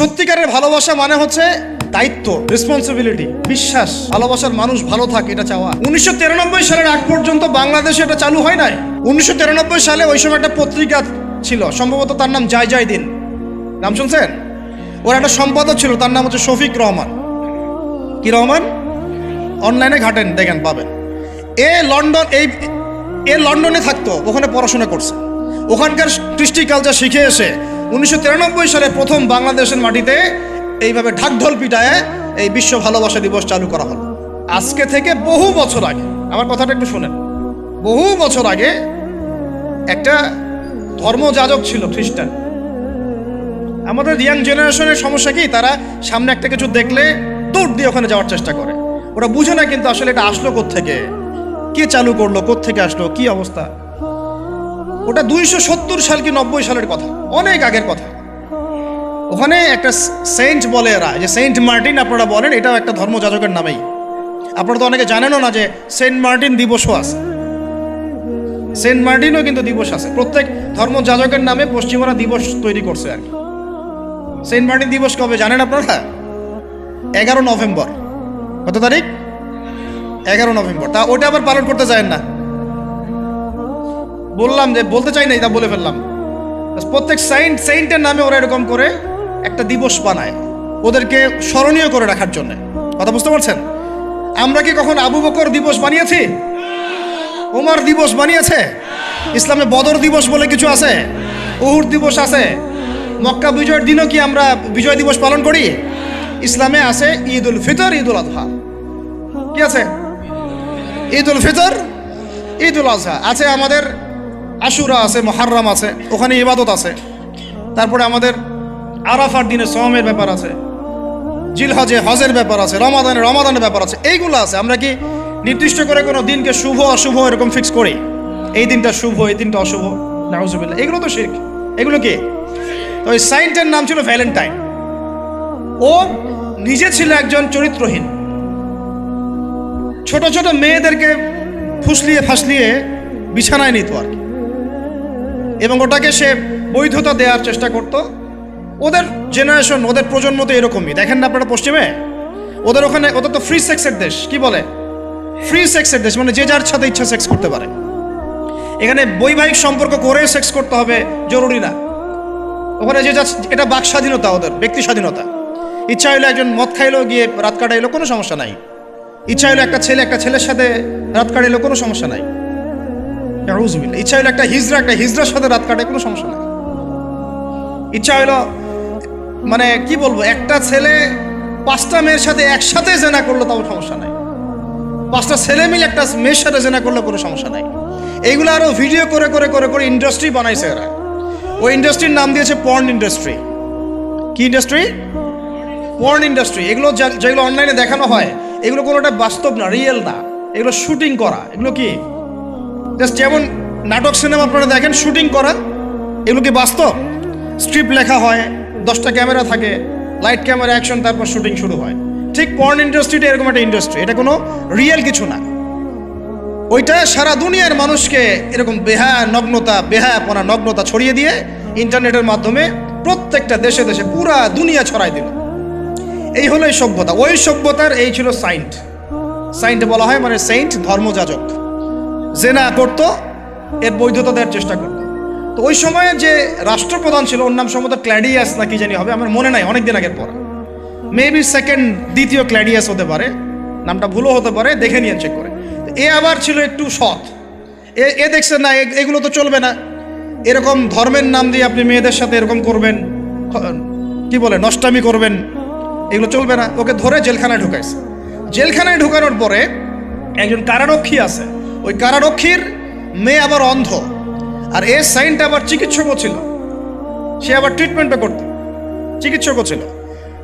সত্যিকারের ভালোবাসা মানে হচ্ছে দায়িত্ব রেসপন্সিবিলিটি বিশ্বাস। ভালোবাসার মানুষ ভালো থাকে, এটা চাওয়া। উনিশশো তিরানব্বই সালের আগ পর্যন্ত বাংলাদেশে এটা চালু হয় নাই। উনিশশো তিরানব্বই সালে ওই সময় একটা পত্রিকা ছিল, সম্ভবত তার নাম জয় জয় দিন। নাম শুনছেন? ওর একটা সম্পাদক ছিল, তার নাম হচ্ছে শফিক রহমান। কি রহমান? অনলাইনে ঘাটেন, দেখেন, পাবেন। এ লন্ডন, এই, এ লন্ডনে থাকতো, ওখানে পড়াশোনা করছে। ওখানকার কৃষ্টি কালচার শিখে এসে উনিশশো তিরানব্বই সালে প্রথম বাংলাদেশের মাটিতে এইভাবে ঢাকঢোল পিটায় এই বিশ্ব ভালোবাসা দিবস চালু করা হলো। আজকে থেকে বহু বছর আগে, আমার কথাটা একটু শোনেন। বহু বছর আগে একটা ধর্মযাজক ছিল, খ্রিস্টান। আমাদের ইয়াং জেনারেশনের সমস্যা কি? তারা সামনে একটা কিছু দেখলে দৌড় দিয়ে ওখানে যাওয়ার চেষ্টা করে। ওরা বুঝে না কিন্তু আসলে এটা আসলো থেকে কে চালু করল? থেকে আসলো? কি অবস্থা? ওটা দুইশো সত্তর সাল কি নব্বই সালের কথা। অনেক আগের কথা। ওখানে একটা সেন্ট বলে এরা যে সেন্ট মার্টিন আপনারা বলেন, এটাও একটা ধর্মযাজকের নামেই। আপনারা তো অনেকে জানেনও না যে সেন্ট মার্টিন দিবসও আছে। সেন্ট মার্টিনও কিন্তু দিবস আছে। প্রত্যেক ধর্মযাজকের নামে পশ্চিমরা দিবস তৈরি করছে আর কি। সেন্ট মার্টিন দিবস কবে জানেন আপনারা? এগারো নভেম্বর। কত তারিখ? এগারো নভেম্বর। তা ওটা আবার পালন করতে চায় না। বললাম যে বলতে চাই নাই, তা বলে ফেললাম। প্রত্যেক সাইন্ট সেন্টের নামে ওরা এরকম করে একটা দিবস বানায়, ওদেরকে স্মরণীয় করে রাখার জন্য। কথা বুঝতে পারছেন? আমরা কি কখন আবু বকর দিবস বানিয়েছি? ওমর দিবস বানিয়েছে? ইসলামে বদর দিবস বলে কিছু আছে? উহুর দিবস আছে? মক্কা বিজয়ের দিনও কি আমরা বিজয় দিবস পালন করি? ইসলামে আছে ঈদ উল ফিতর ঈদ উল আজহা কি আছে? ঈদ উল ফিতর ঈদ উল আজহা আছে আমাদের আশুরা আছে মহারম আছে, ওখানে ইবাদত আছে। তারপরে আমাদের আরাফার দিনে সোমের ব্যাপার আছে জিল হজে হজের ব্যাপার আছে, রমাদানের রমাদানের ব্যাপার আছে, এইগুলো আছে। আমরা কি নির্দিষ্ট করে কোনো দিনকে শুভ, অশুভ এরকম ফিক্স করি? এই দিনটা শুভ, এই দিনটা অশুভ, নাউজুবিল্লাহ। এগুলো তো শিখ এগুলো কি? তো ওই সাইন্টের নাম ছিল ভ্যালেন্টাইন। ও নিজে ছিল একজন চরিত্রহীন। ছোট ছোট মেয়েদেরকে ফুসলিয়ে ফাসলিয়ে বিছানায় নিত আর কি। এবং ওটাকে সে বৈধতা দেওয়ার চেষ্টা করত। ওদের জেনারেশন ওদের প্রজন্ম তো এরকমই। দেখেন না আপনারা পশ্চিমে? ওদের ওখানে, ওদের তো ফ্রি সেক্সের দেশ। কি বলে? ফ্রি সেক্সের দেশ মানে যে যার সাথে ইচ্ছা সেক্স করতে পারে। এখানে বৈবাহিক সম্পর্ক করে সেক্স করতে হবে, জরুরি না। ওখানে যে যা এটা বাক স্বাধীনতা ওদের, ব্যক্তি স্বাধীনতা। ইচ্ছা হইল একজন মদ খাইলো গিয়ে রাত কাটাইলো কোনো সমস্যা নাই। ইচ্ছা হইল একটা ছেলে, একটা ছেলের সাথে রাত কাটাইলো কোনো সমস্যা নাই। ইচ্ছা হইল একটা হিজড়া একটা হিজড়ার সাথে রাত কাটায়, কোনো সমস্যা নাই। ইচ্ছা হইল মানে কি বলব, একটা ছেলে পাঁচটা মেয়ের সাথে একসাথে জেনা করল তাও সমস্যা নাই। পাঁচটা ছেলে মিলে একটা মেয়ের সাথে জেনা করলে কোনো সমস্যা নাই। এইগুলো আরও ভিডিও করে করে করে করে ইন্ডাস্ট্রি বানাইছে এরা। ওই ইন্ডাস্ট্রির নাম দিয়েছে পর্ন ইন্ডাস্ট্রি কি ইন্ডাস্ট্রি পর্ন ইন্ডাস্ট্রি এগুলো যেগুলো অনলাইনে দেখানো হয়, এগুলো কোনোটা বাস্তব না রিয়েল না। এগুলো শুটিং করা। এগুলো কি? জাস্ট যেমন নাটক সিনেমা আপনারা দেখেন, শুটিং করা, এগুলো কি বাস্তব? স্ক্রিপ্ট লেখা হয়, দশটা ক্যামেরা থাকে, লাইট ক্যামেরা, অ্যাকশন, তারপর শুটিং শুরু হয়। ঠিক পর্ন ইন্ডাস্ট্রিটা এরকম একটা ইন্ডাস্ট্রি এটা কোনো রিয়েল কিছু না। ওইটা সারা দুনিয়ার মানুষকে এরকম বেহা নগ্নতা, বেহা বেহায়াপনা নগ্নতা ছড়িয়ে দিয়ে ইন্টারনেটের মাধ্যমে প্রত্যেকটা দেশে দেশে পুরা দুনিয়া ছড়াই দিল। এই হলো এই সভ্যতা। ওই সভ্যতার এই ছিল সাইন্ট সাইন্ট বলা হয় মানে সেন্ট ধর্মযাজক। জেনা করতো, এর বৈধতা দেওয়ার চেষ্টা করতো। তো ওই সময়ে যে রাষ্ট্রপ্রধান ছিল, ওর নাম সম্ভবত ক্ল্যাডিয়াস না কি জানি হবে, আমার মনে নাই অনেক দিন আগের পর মেবি সেকেন্ড দ্বিতীয় ক্ল্যাডিয়াস হতে পারে, নামটা ভুলও হতে পারে, দেখে নিয়ে চেক করে। এ আবার ছিল একটু সৎ। এ এ দেখছে না এগুলো তো চলবে না। এরকম ধর্মের নাম দিয়ে আপনি মেয়েদের সাথে এরকম করবেন কি বলে, নষ্টামি করবেন, এগুলো চলবে না। ওকে ধরে জেলখানায় ঢুকাইছে। জেলখানায় ঢুকানোর পরে একজন কারারক্ষী আছে ওই কারারক্ষীর মেয়ে আবার অন্ধ। আর এ সাইনটা আবার চিকিৎসকও ছিল। সে আবার ট্রিটমেন্টও করতো। চিকিৎসকও ছিল।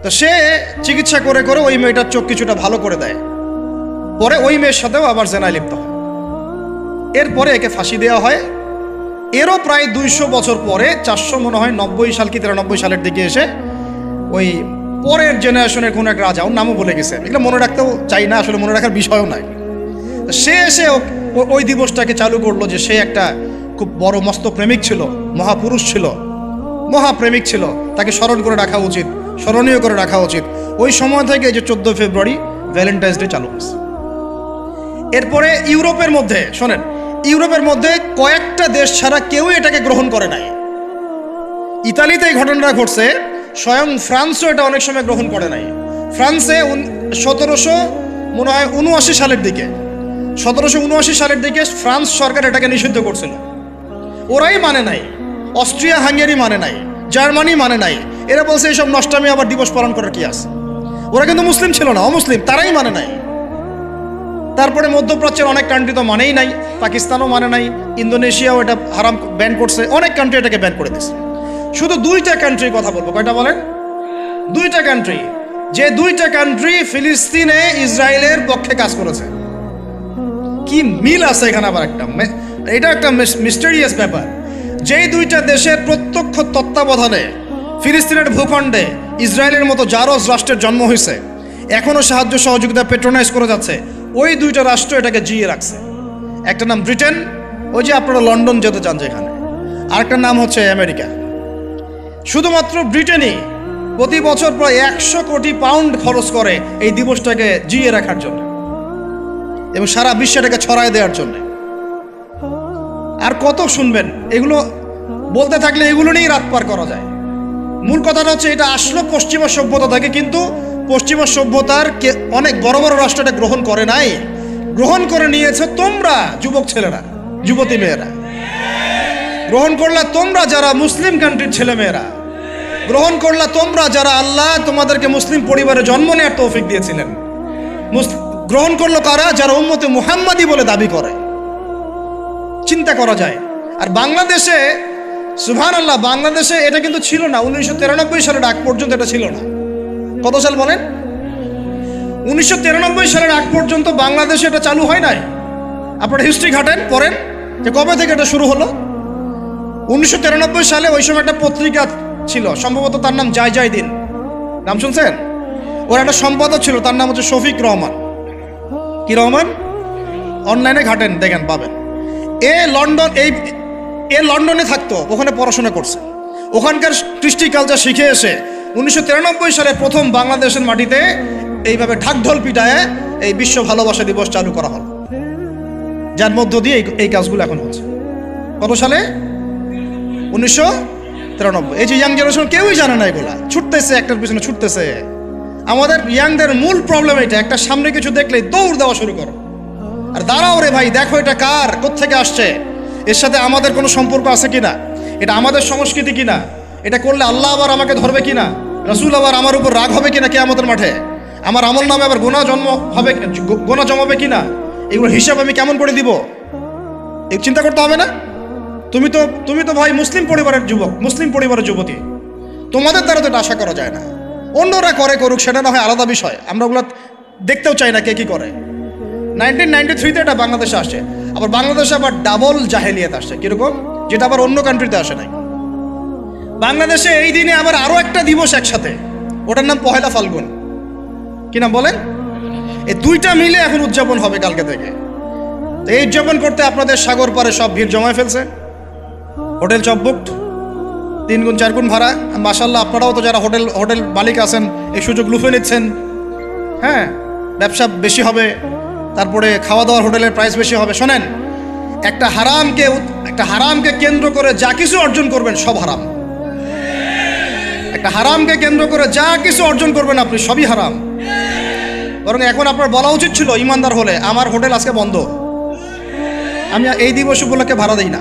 তো সে চিকিৎসা করে করে ওই মেয়েটার চোখ কিছুটা ভালো করে দেয়। পরে ওই মেয়ের সাথেও আবার জেনায় লিপ্ত হয়। এরপরে একে ফাঁসি দেওয়া হয়। এরও প্রায় দুইশো বছর পরে, চারশো মনে হয় নব্বই সাল কি তিরানব্বই সালের দিকে এসে ওই পরের জেনারেশনের কোনো এক রাজা ওর নামও বলে গেছে। এগুলো মনে রাখতেও চাই না, আসলে মনে রাখার বিষয়ও নাই। সে এসে ওই দিবসটাকে চালু করল যে সে একটা খুব বড় মস্ত প্রেমিক ছিল, মহাপুরুষ ছিল। মহাপ্রেমিক ছিল, তাকে স্মরণ করে রাখা উচিত, স্মরণীয় করে রাখা উচিত। ওই সময় থেকে যে চোদ্দ ফেব্রুয়ারি ভ্যালেন্টাইন্স ডে চালু হয়েছে। এরপরে ইউরোপের মধ্যে, শোনেন, ইউরোপের মধ্যে কয়েকটা দেশ ছাড়া কেউই এটাকে গ্রহণ করে নাই। ইতালিতে এই ঘটনাটা ঘটছে, স্বয়ং ফ্রান্সও এটা অনেক সময় গ্রহণ করে নাই। ফ্রান্সে সতেরোশো মনে হয় উনআশি সালের দিকে সতেরোশো উনআশি সালের দিকে ফ্রান্স সরকার এটাকে নিষিদ্ধ করছিল। ওরাই মানে নাই, অস্ট্রিয়া হাঙ্গেরি মানে নাই, জার্মানি মানে নাই, এরা বলছে এইসব নষ্টামি, আবার দিবস পালন করার কি আছে? ওরা কিন্তু মুসলিম ছিল না, অমুসলিম, তারাই মানে নাই। তারপরে মধ্যপ্রাচ্যের অনেক কান্ট্রি তো মানেই নাই, পাকিস্তানও মানে নাই, ইন্দোনেশিয়াও এটা হারাম ব্যান করছে, অনেক কান্ট্রি এটাকে ব্যান করে দিচ্ছে শুধু দুইটা কান্ট্রির কথা বলব, কয়টা বলেন? দুইটা কান্ট্রি যে দুইটা কান্ট্রি ফিলিস্তিনে ইসরায়েলের পক্ষে কাজ করেছে। কি মিল আছে এখানে আবার একটা? এটা একটা মিস্টেরিয়াস ব্যাপার। যেই দুইটা দেশের প্রত্যক্ষ তত্ত্বাবধানে ফিলিস্তিনের ভূখণ্ডে ইসরায়েলের মতো জারস রাষ্ট্রের জন্ম হয়েছে এখনও সাহায্য সহযোগিতা পেট্রোনাইজ করে যাচ্ছে, ওই দুইটা রাষ্ট্র এটাকে জিয়ে রাখছে। একটা নাম ব্রিটেন, ওই যে আপনারা লন্ডন যেতে চান যেখানে। আরেকটার নাম হচ্ছে আমেরিকা। শুধুমাত্র ব্রিটেনই প্রতি বছর প্রায় একশো কোটি পাউন্ড খরচ করে এই দিবসটাকে জিয়ে রাখার জন্য। এবং সারা বিশ্বটাকে ছড়ায় দেওয়ার জন্য। আর কত শুনবেন? এগুলো বলতে থাকলে এগুলো নিয়েই রাত পার করা যায়। মূল কথাটা হচ্ছে এটা আসলো পশ্চিমা সভ্যতা থেকে, কিন্তু পশ্চিমা সভ্যতার অনেক বড় বড় রাষ্ট্রটা গ্রহণ করে নাই। গ্রহণ করে নিয়েছে তোমরা, যুবক ছেলেরা, যুবতী মেয়েরা। গ্রহণ করলা তোমরা যারা মুসলিম কান্ট্রির ছেলে মেয়েরা। গ্রহণ করলা তোমরা যারা আল্লাহ তোমাদেরকে মুসলিম পরিবারে জন্ম নেওয়ার তৌফিক দিয়েছিলেন। মুস- গ্রহণ করল কারা? যারা উম্মতে মুহাম্মাদি বলে দাবি করে। চিন্তা করা যায়। আর বাংলাদেশে সুভান আল্লাহ বাংলাদেশে এটা কিন্তু ছিল না। উনিশশো তিরানব্বই সালের আগ পর্যন্ত এটা ছিল না। কত সাল বলেন? উনিশশো তিরানব্বই সালের আগ পর্যন্ত বাংলাদেশে এটা চালু হয় নাই। আপনারা হিস্ট্রি ঘাটেন, পড়েন যে কবে থেকে এটা শুরু হলো। উনিশশো তিরানব্বই সালে ওই সময় একটা পত্রিকা ছিল, সম্ভবত তার নাম জয় জয় দিন। নাম শুনছেন? ওর একটা সম্পাদক ছিল, তার নাম হচ্ছে শফিক রহমান। কি রহমান? অনলাইনে ঘাটেন, দেখেন, পাবেন। এ লন্ডন, এই, এ লন্ডনে থাকতো, ওখানে পড়াশোনা করছে। ওখানকার কৃষ্টি কালচার শিখে এসে উনিশশো তিরানব্বই সালে প্রথম বাংলাদেশের মাটিতে এইভাবে ঢাকঢোল পিটায় এই বিশ্ব ভালোবাসা দিবস চালু করা হলো। যার মধ্য দিয়ে এই- এই কাজগুলো এখন হচ্ছে। কত সালে? উনিশশো তিরানব্বই। এই যে ইয়াং জেনারেশন কেউই জানে না এগুলা। ছুটতেছে, একটার পিছনে ছুটতেছে। আমাদের ইয়াংদের মূল প্রবলেম এটা, একটা সামনে কিছু দেখলেই দৌড় দেওয়া শুরু করো। আর দাঁড়াও রে ভাই, দেখো এটা কার, কোত্থেকে আসছে? এর সাথে আমাদের কোনো সম্পর্ক আছে কিনা? এটা আমাদের সংস্কৃতি কিনা? এটা করলে আল্লাহ আবার আমাকে ধরবে কিনা? রসুল আবার আমার উপর রাগ হবে কিনা কে আমাদের মাঠে? আমার আমল নামে আবার গোনা জন্ম হবে গোনা জমাবে কিনা? এগুলো হিসাব আমি কেমন করে দিব? এই চিন্তা করতে হবে না? তুমি তো তুমি তো ভাই মুসলিম পরিবারের যুবক, মুসলিম পরিবারের যুবতী। তোমাদের দ্বারা তো এটা আশা করা যায় না। অন্যরা করে করুক, সেটা না হয় আলাদা বিষয়। আমরা ওগুলো দেখতেও চাই না কে কি করে। নাইনটিন নাইনটি থ্রিতে এটা বাংলাদেশে আসে। আবার বাংলাদেশে আবার ডাবল জাহেলিয়াত আসে। কীরকম? যেটা আবার অন্য কান্ট্রিতে আসে নাই। বাংলাদেশে এই দিনে আবার আরও একটা দিবস একসাথে। ওটার নাম পহেলা ফাল্গুন। কি নাম বলেন? এই দুইটা মিলে এখন উদযাপন হবে কালকে থেকে। তো এই উদযাপন করতে আপনাদের সাগর পারে সব ভিড় জমায় ফেলছে। হোটেল সব বুকড তিন গুণ, চার গুণ ভাড়া মাসাল্লাহ আপনারাও তো যারা হোটেল হোটেল মালিক আছেন, এই সুযোগ লুফে নিচ্ছেন। হ্যাঁ ব্যবসা বেশি হবে, তারপরে খাওয়া দাওয়ার হোটেলের প্রাইস বেশি হবে। শোনেন, একটা হারামকে একটা হারামকে কেন্দ্র করে যা কিছু অর্জন করবেন, সব হারাম। একটা হারামকে কেন্দ্র করে যা কিছু অর্জন করবেন আপনি, সবই হারাম। বরং এখন আপনার বলা উচিত ছিল, ইমানদার হলে, আমার হোটেল আজকে বন্ধ। আমি এই দিবস উপলক্ষে ভাড়া দিই না।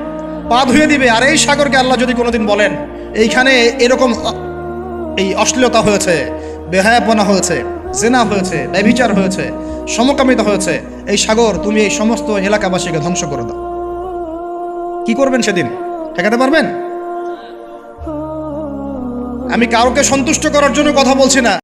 পা ধুয়ে দিবে। আর এই সাগরকে আল্লাহ যদি কোনোদিন বলেন, এইখানে এরকম এই অশ্লীলতা হয়েছে, বেহায়াপনা হয়েছে, জেনা হয়েছে, ব্যভিচার হয়েছে, সমকামিতা হয়েছে, এই সাগর তুমি এই সমস্ত এলাকাবাসীকে ধ্বংস করে দাও। কি করবেন সেদিন? ঠেকাতে পারবেন? আমি কাউকে সন্তুষ্ট করার জন্য কথা বলছি না।